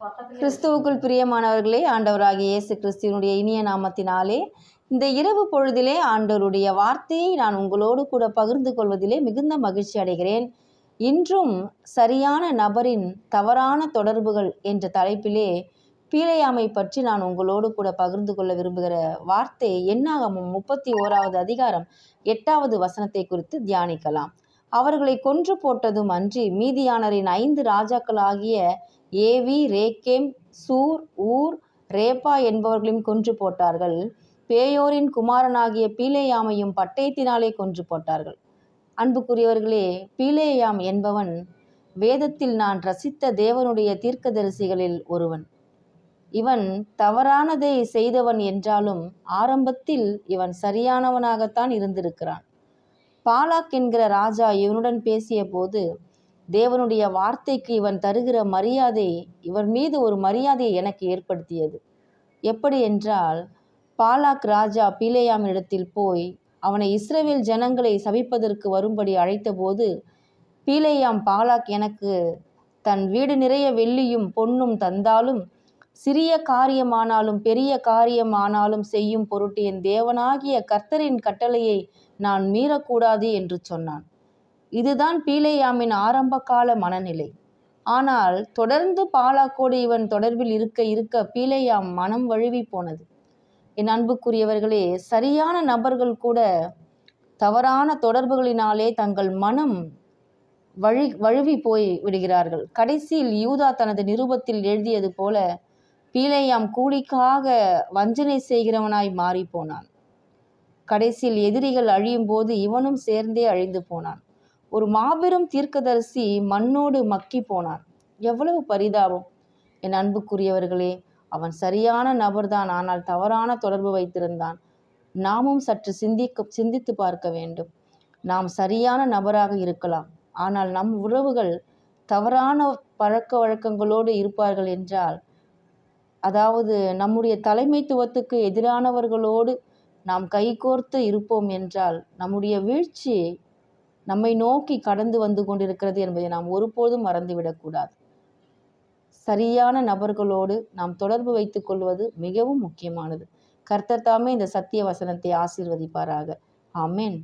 கிறிஸ்துவுக்குள் பிரியமானவர்களே ஆண்டவராகிய இயேசு கிறிஸ்துவனுடைய இனிய நாமத்தினாலே இந்த இரவு பொழுதிலே ஆண்டவருடைய வார்த்தையை நான் உங்களோடு கூட பகிர்ந்து கொள்வதிலே மிகுந்த மகிழ்ச்சி அடைகிறேன். இன்றும் சரியான நபரின் தவறான தொடர்புகள் என்ற தலைப்பிலே பீழையாமை பற்றி நான் உங்களோடு கூட பகிர்ந்து கொள்ள விரும்புகிற வார்த்தை என்னாகமும் முப்பத்தி ஓராவது அதிகாரம் எட்டாவது வசனத்தை குறித்து தியானிக்கலாம். அவர்களை கொன்று போட்டதும் அன்றி மீதியானரின் ஐந்து ராஜாக்களாகிய ஏவி ரேக்கேம் சூர் ஊர் ரேப்பா என்பவர்களையும் கொன்று போட்டார்கள். பேயோரின் குமாரனாகிய பீலேயாமையும் பட்டயத்தினாலே கொன்று போட்டார்கள். அன்புக்குரியவர்களே பீலேயாம் என்பவன் வேதத்தில் நான் ரசித்த தேவனுடைய தீர்க்கதரிசிகளில் ஒருவன். இவன் தவறானதை செய்தவன் என்றாலும் ஆரம்பத்தில் இவன் சரியானவனாகத்தான் இருந்திருக்கிறான். பாலாக் என்கிற ராஜா இவனுடன் பேசிய போது தேவனுடைய வார்த்தைக்கு இவன் தருகிற மரியாதை இவன் மீது ஒரு மரியாதையை எனக்கு ஏற்படுத்தியது. எப்படி என்றால் பாலாக் ராஜா பீலேயாமினிடத்தில் போய் அவனை இஸ்ரேவேல் ஜனங்களை சபிப்பதற்கு வரும்படி அழைத்தபோது பீலேயாம் பாலாக் எனக்கு தன் வீடு நிறைய வெள்ளியும் பொன்னும் தந்தாலும் சிறிய காரியமானாலும் பெரிய காரியமானாலும் செய்யும் பொருட்டு என் தேவனாகிய கர்த்தரின் கட்டளையை நான் மீறக்கூடாது என்று சொன்னான். இதுதான் பீலேயாமின் ஆரம்பகால மனநிலை. ஆனால் தொடர்ந்து பாலாக்கோடு இவன் தொடர்பில் இருக்க இருக்க பீலேயாம் மனம் வழுவி போனது. என் அன்புக்குரியவர்களே சரியான நபர்கள் கூட தவறான தொடர்புகளினாலே தங்கள் மனம் வழி வழுவி போய் விடுகிறார்கள். கடைசியில் யூதா தனது நிருபத்தில் எழுதியது போல பீலையாம் கூலிக்காக வஞ்சனை செய்கிறவனாய் மாறி போனான். கடைசியில் எதிரிகள் அழியும் போது இவனும் சேர்ந்தே அழிந்து போனான். ஒரு மாபெரும் தீர்க்கதரிசி மண்ணோடு மக்கி போனார். எவ்வளவு பரிதாபம். என் அன்புக்குரியவர்களே அவன் சரியான நபர்தான். ஆனால் தவறான தொடர்பு வைத்திருந்தான். நாமும் சற்று சிந்திக்க சிந்தித்து பார்க்க வேண்டும். நாம் சரியான நபராக இருக்கலாம். ஆனால் நம் உறவுகள் தவறான பழக்க வழக்கங்களோடு இருப்பார்கள் என்றால் அதாவது நம்முடைய தலைமைத்துவத்துக்கு எதிரானவர்களோடு நாம் கைகோர்த்து இருப்போம் என்றால் நம்முடைய வீழ்ச்சி நம்மை நோக்கி கடந்து வந்து கொண்டிருக்கிறது என்பதை நாம் ஒருபோதும் மறந்துவிடக்கூடாது. சரியான நபர்களோடு நாம் தொடர்பு வைத்துக் கொள்வது மிகவும் முக்கியமானது. கர்த்தர் தாமே இந்த சத்திய வசனத்தை ஆசீர்வதிப்பாராக. ஆமேன்.